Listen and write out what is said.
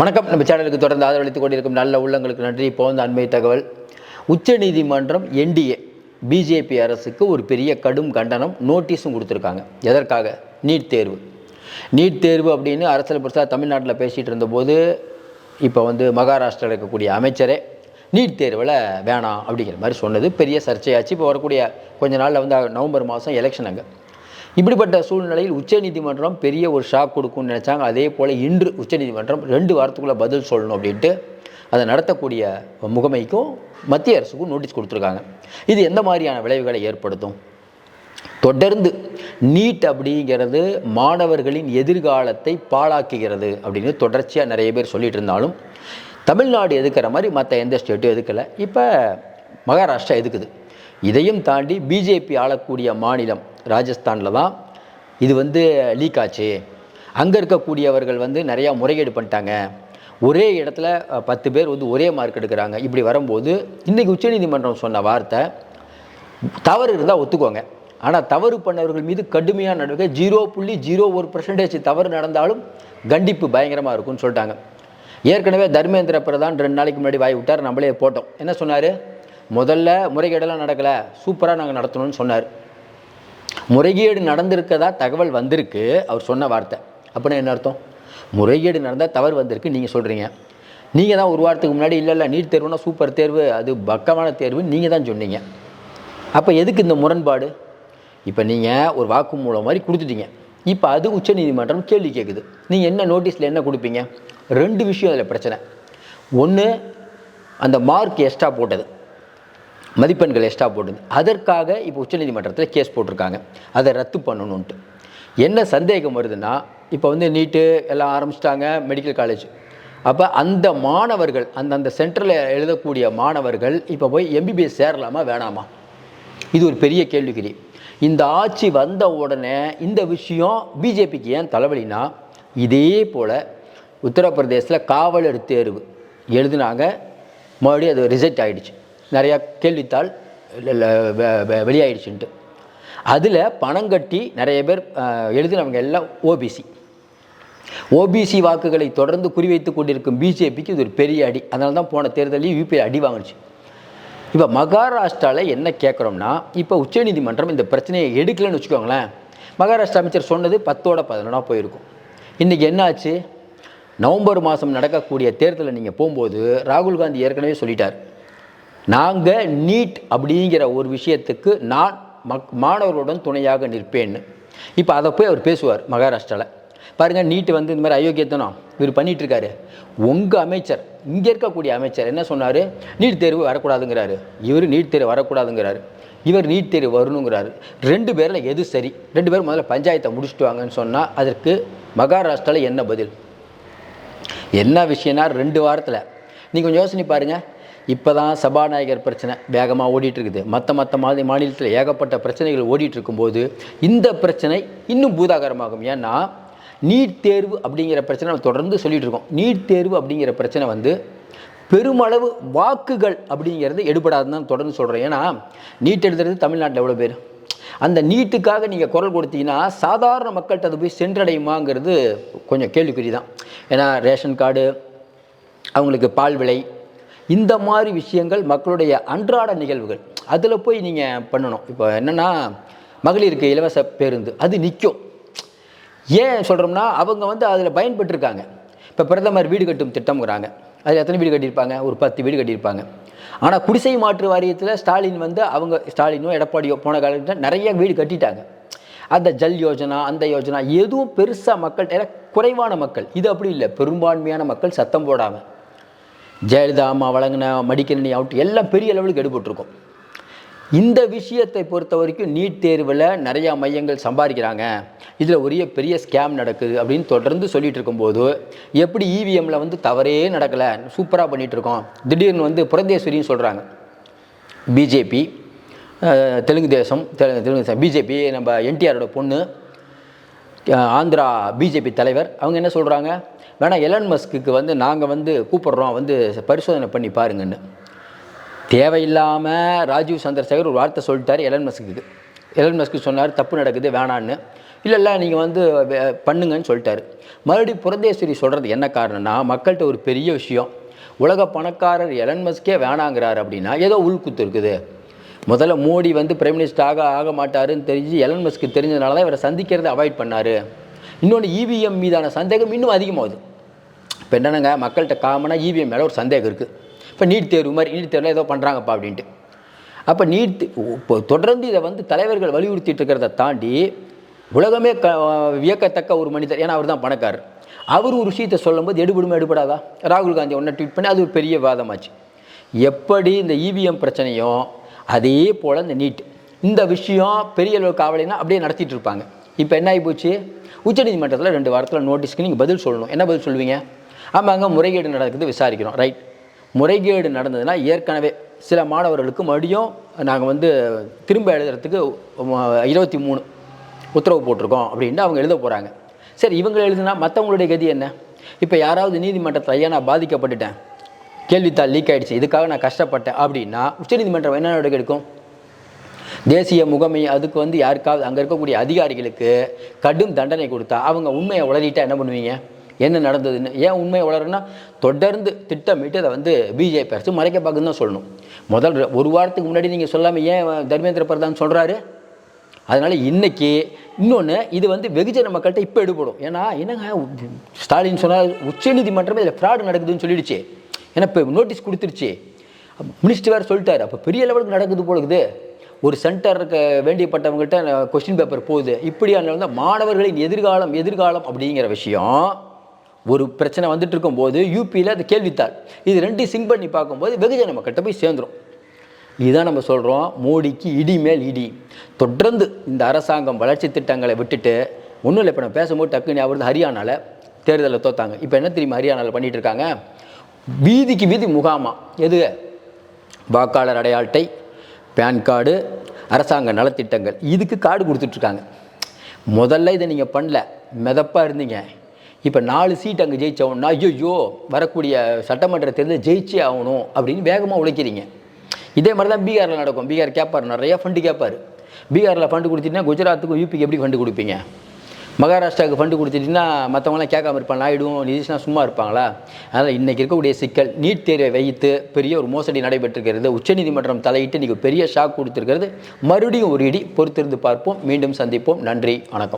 வணக்கம். நம்ம சேனலுக்கு தொடர்ந்து ஆதரவளித்துக் கொண்டிருக்கும் நல்ல உள்ளங்களுக்கு நன்றி. இப்போ வந்து அண்மை தகவல். உச்சநீதிமன்றம் என்டிஏ பிஜேபி அரசுக்கு ஒரு பெரிய கடும் கண்டனம் நோட்டீஸும் கொடுத்துருக்காங்க. எதற்காக? நீட் தேர்வு. நீட் தேர்வு அப்படின்னு அரசியல் பிரசாத் தமிழ்நாட்டில் பேசிகிட்டு இருந்தபோது இப்போ வந்து மகாராஷ்டிராவில் இருக்கக்கூடிய அமைச்சரே நீட் தேர்வில் வேணாம் அப்படிங்கிற மாதிரி சொன்னது. பெரிய சர்ச்சையாச்சு. இப்போ வரக்கூடிய கொஞ்ச நாளில் வந்து நவம்பர் மாதம் எலெக்ஷன் அங்கே. இப்படிப்பட்ட சூழ்நிலையில் உச்சநீதிமன்றம் பெரிய ஒரு ஷாக் கொடுக்கும்னு நினச்சாங்க. அதே போல் இன்று உச்சநீதிமன்றம் ரெண்டு வாரத்துக்குள்ளே பதில் சொல்லணும் அப்படின்ட்டு அதை நடத்தக்கூடிய முகமைக்கும் மத்திய அரசுக்கும் நோட்டீஸ் கொடுத்துருக்காங்க. இது எந்த மாதிரியான விளைவுகளை ஏற்படுத்தும்? தொடர்ந்து நீட் அப்படிங்கிறது மாணவர்களின் எதிர்காலத்தை பாழாக்குகிறது அப்படின்னு தொடர்ச்சியாக நிறைய பேர் சொல்லிட்டு இருந்தாலும் தமிழ்நாடு எதுக்கிற மாதிரி மற்ற எந்த ஸ்டேட்டும் எதுக்கலை. இப்போ மகாராஷ்டிரா எதுக்குது? இதையும் தாண்டி பிஜேபி ஆளக்கூடிய மாநிலம் ராஜஸ்தானில் தான் இது வந்து லீக் ஆச்சு. அங்கே இருக்கக்கூடியவர்கள் வந்து நிறையா முறைகேடு பண்ணிட்டாங்க. ஒரே இடத்துல பத்து பேர் வந்து ஒரே மார்க் எடுக்கிறாங்க. இப்படி வரும்போது இன்றைக்கி உச்சநீதிமன்றம் சொன்ன வார்த்தை தவறு இருந்தால் ஒத்துக்கோங்க. ஆனால் தவறு பண்ணவர்கள் மீது கடுமையான நடவடிக்கை ஜீரோ புள்ளி ஜீரோ ஒரு பர்சன்டேஜ் தவறு நடந்தாலும் கண்டிப்பு பயங்கரமாக இருக்கும்னு சொல்லிட்டாங்க. ஏற்கனவே தர்மேந்திர பிரதான் ரெண்டு நாளைக்கு முன்னாடி வாய் விட்டார் நம்மளே போட்டோம். என்ன சொன்னார்? முதல்ல முறைகேடெல்லாம் நடக்கலை. சூப்பராக நாங்கள் நடத்தணும்னு சொன்னார். முறைகேடு நடந்திருக்கதா தகவல் வந்திருக்கு. அவர் சொன்ன வார்த்தை. அப்படின்னா என்ன அர்த்தம்? முறைகேடு நடந்தால் தவறு வந்திருக்கு நீங்கள் சொல்கிறீங்க நீங்கள் தான் ஒரு வாரத்துக்கு முன்னாடி இல்லை இல்லை நீட் தேர்வுனா சூப்பர் தேர்வு அது பக்கமான தேர்வு நீங்கள் தான் சொன்னீங்க. அப்போ எதுக்கு இந்த முரண்பாடு? இப்போ நீங்கள் ஒரு வாக்குமூலம் மாதிரி கொடுத்துட்டீங்க. இப்போ அது உச்சநீதிமன்றம் கேள்வி கேட்குது நீங்கள் என்ன நோட்டீஸில் என்ன கொடுப்பீங்க? ரெண்டு விஷயம் அதில் பிரச்சனை. ஒன்று அந்த மார்க் எக்ஸ்ட்ரா போட்டது. மதிப்பெண்கள் எக்ஸ்ட்ரா போட்டது. அதற்காக இப்போ உச்சநீதிமன்றத்தில் கேஸ் போட்டிருக்காங்க. அதை ரத்து பண்ணணுன்ட்டு என்ன சந்தேகம் வருதுன்னா இப்போ வந்து நீட்டு எல்லாம் ஆரம்பிச்சிட்டாங்க மெடிக்கல் காலேஜ் அப்போ அந்த மாணவர்கள் அந்த அந்த சென்டரில் எழுதக்கூடிய மாணவர்கள் இப்போ போய் எம்பிபிஎஸ் சேரலாமா வேணாமா? இது ஒரு பெரிய கேள்விக்குறி. இந்த ஆட்சி வந்த உடனே இந்த விஷயம் பிஜேபிக்கு ஏன் தலைவலினா இதே போல் உத்தரப்பிரதேசத்தில் காவலர் தேர்வு எழுதினாங்க. மறுபடியும் அது ரிசல்ட் ஆகிடுச்சு நிறையா கேள்வித்தாள் வெளியாயிடுச்சுன்ட்டு. அதில் பணம் கட்டி நிறைய பேர் எழுதினவங்க எல்லாம் ஓபிசி ஓபிசி வாக்குகளை தொடர்ந்து குறிவைத்து கொண்டிருக்கும் பிஜேபிக்கு இது ஒரு பெரிய அடி. அதனால தான் போன தேர்தலையும் யூபி அடி வாங்குச்சு. இப்போ மகாராஷ்டிராவில் என்ன கேட்குறோம்னா இப்போ உச்சநீதிமன்றம் இந்த பிரச்சனையை எடுக்கலைன்னு வச்சுக்கோங்களேன். மகாராஷ்டிரா அமைச்சர் சொன்னது பத்தோட பதினொன்றா போயிருக்கும். இன்றைக்கி என்னாச்சு? நவம்பர் மாதம் நடக்கக்கூடிய தேர்தலில் நீங்கள் போகும்போது ராகுல் காந்தி ஏற்கனவே சொல்லிட்டார். நாங்கள் நீட் அப்படிங்கிற ஒரு விஷயத்துக்கு நான் மக் மாணவர்களுடன் துணையாக நிற்பேன்னு. இப்போ அதை போய் அவர் பேசுவார் மகாராஷ்டிராவில் பாருங்கள் நீட்டு வந்து இந்த மாதிரி அயோக்கியத்தனம் இவர் பண்ணிகிட்ருக்காரு உங்கள் அமைச்சர் இங்கே இருக்கக்கூடிய அமைச்சர் என்ன சொன்னார்? நீட் தேர்வு வரக்கூடாதுங்கிறாரு. இவர் நீட் தேர்வு வரக்கூடாதுங்கிறாரு. இவர் நீட் தேர்வு வரணுங்கிறாரு. ரெண்டு பேரில் எது சரி? ரெண்டு பேரும் முதல்ல பஞ்சாயத்தை முடிச்சுட்டு வாங்கன்னு சொன்னால் அதற்கு மகாராஷ்டிராவில் என்ன பதில்? என்ன விஷயம்னா ரெண்டு வாரத்தில். நீங்கள் கொஞ்சம் யோசனை பாருங்கள் இப்போ தான் சபாநாயகர் பிரச்சனை வேகமாக ஓடிட்டுருக்குது. மற்ற மற்ற மாதிரி மாநிலத்தில் ஏகப்பட்ட பிரச்சனைகள் ஓடிட்டுருக்கும்போது இந்த பிரச்சனை இன்னும் பூதாகரமாகும். ஏன்னா நீட் தேர்வு அப்படிங்கிற பிரச்சனை நம்ம தொடர்ந்து சொல்லிகிட்டு இருக்கோம் நீட் தேர்வு அப்படிங்கிற பிரச்சனை வந்து பெருமளவு வாக்குகள் அப்படிங்கிறது எடுபடாதுன்னு தான் தொடர்ந்து சொல்கிறேன் ஏன்னா நீட் எழுதுறது தமிழ்நாட்டில் எவ்வளோ பேர்? அந்த நீட்டுக்காக நீங்கள் குரல் கொடுத்தீங்கன்னா சாதாரண மக்கள்கிட்ட அது போய் சென்றடையுமாங்கிறது கொஞ்சம் கேள்விக்குறி தான் ஏன்னா ரேஷன் கார்டு அவங்களுக்கு பால் விலை இந்த மாதிரி விஷயங்கள் மக்களுடைய அன்றாட நிகழ்வுகள். அதில் போய் நீங்கள் பண்ணணும். இப்போ என்னென்னா மகளிருக்கு இலவச பேருந்து அது நிற்கும் ஏன் சொல்கிறோம்னா அவங்க வந்து அதில் பயன்பெற்றிருக்காங்க. இப்போ பிரதமர் வீடு கட்டும் திட்டம்ங்கிறாங்க. அதில் எத்தனை வீடு கட்டியிருப்பாங்க? ஒரு பத்து வீடு கட்டியிருப்பாங்க. ஆனால் குடிசை மாற்று வாரியத்தில் ஸ்டாலின் வந்து அவங்க ஸ்டாலினோ எடப்பாடியோ போன காலத்தில் நிறைய வீடு கட்டிட்டாங்க. அந்த ஜல் யோஜனா அந்த யோஜனா எதுவும் பெருசாக மக்கள் குறைவான மக்கள். இது அப்படி இல்லை. பெரும்பான்மையான மக்கள் சத்தம் போடாமல் ஜெயலலிதா அம்மா வழங்கின மடிக்கணினி அவுட் எல்லாம் பெரிய லெவலுக்கு எடுபட்டிருக்கும். இந்த விஷயத்தை பொறுத்த வரைக்கும் நீட் தேர்வில் நிறையா மையங்கள் சம்பாதிக்கிறாங்க. இதில் ஒரே பெரிய ஸ்கேம் நடக்குது அப்படின்னு தொடர்ந்து சொல்லிட்டு இருக்கும்போது எப்படி இவிஎம்மில் வந்து தவறே நடக்கலை சூப்பராக பண்ணிகிட்டு இருக்கோம். திடீர்னு வந்து புரந்தேஸ்வரின்னு சொல்கிறாங்க பிஜேபி தெலுங்கு தேசம் தெலுங்கு தேசம் பிஜேபி நம்ம என்டிஆரோட பொண்ணு ஆந்திரா பிஜேபி தலைவர் அவங்க என்ன சொல்கிறாங்க வேணால் எலன் மஸ்க்கு வந்து நாங்கள் வந்து கூப்பிட்றோம் வந்து பரிசோதனை பண்ணி பாருங்கன்னு. தேவையில்லாமல் ராஜீவ் சந்திரசேகர் ஒரு வார்த்தை சொல்லிட்டார் எலன் மஸ்க்கு எலன் மஸ்க்கு சொன்னார் தப்பு நடக்குது வேணான்னு. இல்லை இல்லை நீங்கள் வந்து பண்ணுங்கன்னு சொல்லிட்டாரு. மறுபடியும் புரந்தேஸ்வரி சொல்கிறது என்ன காரணம்னா மக்கள்கிட்ட ஒரு பெரிய விஷயம். உலக பணக்காரர் எலன் மஸ்கே வேணாங்கிறார் அப்படின்னா ஏதோ உள்குத்து இருக்குது. முதல்ல மோடி வந்து பிரைம் மினிஸ்டர் ஆக ஆக மாட்டாருன்னு தெரிஞ்சு எலன் மஸ்க்கு தெரிஞ்சதுனால தான் இவரை சந்திக்கிறதை அவாய்ட் பண்ணார். இன்னொன்று இவிஎம் மீதான சந்தேகம் இன்னும் அதிகமாகுது. இப்போ என்னென்னங்க? மக்கள்கிட்ட காமனாக இவிஎம் மேலே ஒரு சந்தேகம் இருக்குது இப்போ நீட் தேர்வு மாதிரி நீட் தேர்வில் ஏதோ பண்ணுறாங்கப்பா அப்படின்ட்டு. அப்போ நீட் இப்போ தொடர்ந்து இதை வந்து தலைவர்கள் வலியுறுத்திட்டு இருக்கிறத தாண்டி உலகமே க வியக்கத்தக்க ஒரு மனிதர் ஏன்னா அவர் தான் பணக்காரர். அவர் ஒரு விஷயத்தை சொல்லும்போது எடுபடுமா எடுபடாதா? ராகுல் காந்தி ஒன்றை ட்வீட் பண்ணி அது ஒரு பெரிய வாதமாச்சு. எப்படி இந்த இவிஎம் பிரச்சனையும் அதே போல் இந்த நீட் இந்த விஷயம் பெரிய அளவுக்கு ஆவலைன்னா அப்படியே நடத்திட்டு இருப்பாங்க. இப்போ என்ன ஆகி போச்சு? உச்சநீதிமன்றத்தில் ரெண்டு வாரத்தில் நோட்டீஸ்க்கு நீங்கள் பதில் சொல்லணும். என்ன பதில் சொல்லுவீங்க? ஆமாம் அங்கே முறைகேடு நடக்குது விசாரிக்கிறோம் ரைட் முறைகேடு நடந்ததுன்னா ஏற்கனவே சில மாணவர்களுக்கு மறுபடியும் நாங்கள் வந்து திரும்ப எழுதுறதுக்கு இருபத்தி மூணு உத்தரவு போட்டிருக்கோம் அப்படின்ட்டு அவங்க எழுத போகிறாங்க சரி இவங்க எழுதுனா மற்றவங்களுடைய கதி என்ன? இப்போ யாராவது நீதிமன்றத்தில் ஐயா நான் பாதிக்கப்பட்டுட்டேன். கேள்வித்தாள் லீக் ஆகிடுச்சு இதுக்காக நான் கஷ்டப்பட்டேன். அப்படின்னா உச்சநீதிமன்றம் என்ன நடவடிக்கை எடுக்கும்? தேசிய முகமை அதுக்கு வந்து யாருக்காவது அங்கே இருக்கக்கூடிய அதிகாரிகளுக்கு கடும் தண்டனை கொடுத்தா அவங்க உண்மையை உளறிட்டா என்ன பண்ணுவீங்க? என்ன நடந்ததுன்னு ஏன் உண்மையை உளறனா தொடர்ந்து திட்டமிட்டு அதை வந்து பிஜேபி அரசு மறைக்க பார்க்குன்னு தான் சொல்லணும். முதல் ஒரு வாரத்துக்கு முன்னாடி நீங்கள் சொல்லாமல் ஏன் தர்மேந்திர பிரதான் சொல்கிறாரு அதனால் இன்னைக்கு இன்னொன்று இது வந்து வெகுஜன மக்கள்கிட்ட இப்போ எடுபடும். ஏன்னா என்னங்க ஸ்டாலின் சொன்னால் உச்சநீதிமன்றமே இதில் ஃப்ராடு நடக்குதுன்னு சொல்லிடுச்சு. ஏன்னா இப்போ நோட்டீஸ் கொடுத்துருச்சு. மினிஸ்டர் வேறு சொல்லிட்டார். அப்போ பெரிய லெவலுக்கு நடக்குது போலக்குது ஒரு சென்டருக்கு வேண்டியப்பட்டவங்ககிட்ட கொஸ்டின் பேப்பர் போகுது. இப்படியான வந்து மாணவர்களின் எதிர்காலம் எதிர்காலம் அப்படிங்கிற விஷயம் ஒரு பிரச்சனை வந்துட்டு இருக்கும்போது யூபியில் அது கேள்வித்தாள். இது ரெண்டையும் சிங்க் பண்ணி பார்க்கும்போது வெகுஜன மக்கள்கிட்ட போய் சேர்ந்துரும். இதுதான் நம்ம சொல்கிறோம் மோடிக்கு இடி மேல் இடி. தொடர்ந்து இந்த அரசாங்கம் வளர்ச்சி திட்டங்களை விட்டுட்டு ஒன்றும் இல்லை இப்போ நம்ம பேசும்போது டக்குன்னு அவர் ஹரியானாவில் தேர்தலில் தோத்தாங்க. இப்போ என்ன தெரியுமா ஹரியானாவில் பண்ணிட்டு இருக்காங்க வீதிக்கு வீதி முகாமா. எது? வாக்காளர் அடையாள அட்டை பேன் கார்டு அரசாங்க நலத்திட்டங்கள். இதுக்கு கார்டு கொடுத்துட்ருக்காங்க முதல்ல இதை நீங்கள் பண்ணல. மிதப்பாக இருந்தீங்க. இப்போ நாலு சீட் அங்கே ஜெயிச்சோம்னா ஐயோ வரக்கூடிய சட்டமன்ற தேர்தலில் ஜெயிச்சே ஆகணும் அப்படின்னு வேகமாக உழைக்கிறீங்க. இதே மாதிரி தான் பீகாரில் நடக்கும். பீகார் கேட்பார் நிறையா ஃபண்டு கேட்பார் பீகாரில் ஃபண்டு கொடுத்தீங்கன்னா குஜராத்துக்கு யூபிக்கு எப்படி ஃபண்டு கொடுப்பீங்க? மகாராஷ்டிராவுக்கு ஃபண்டு கொடுத்துட்டீங்கன்னா மற்றவங்களாம் கேட்காம இருப்பாங்க. நாயுடும் நிதிஷ்னா சும்மா இருப்பாங்களா? அதனால் இன்றைக்கி இருக்கக்கூடிய சிக்கல் நீட் தேர்வை வைத்து பெரிய ஒரு மோசடி நடைபெற்றிருக்கிறது. உச்சநீதிமன்றம் தலையிட்டு இன்றைக்கி பெரிய ஷாக் கொடுத்துருக்கிறது. மறுபடியும் ஒரு இடி பொறுத்திருந்து பார்ப்போம். மீண்டும் சந்திப்போம். நன்றி வணக்கம்.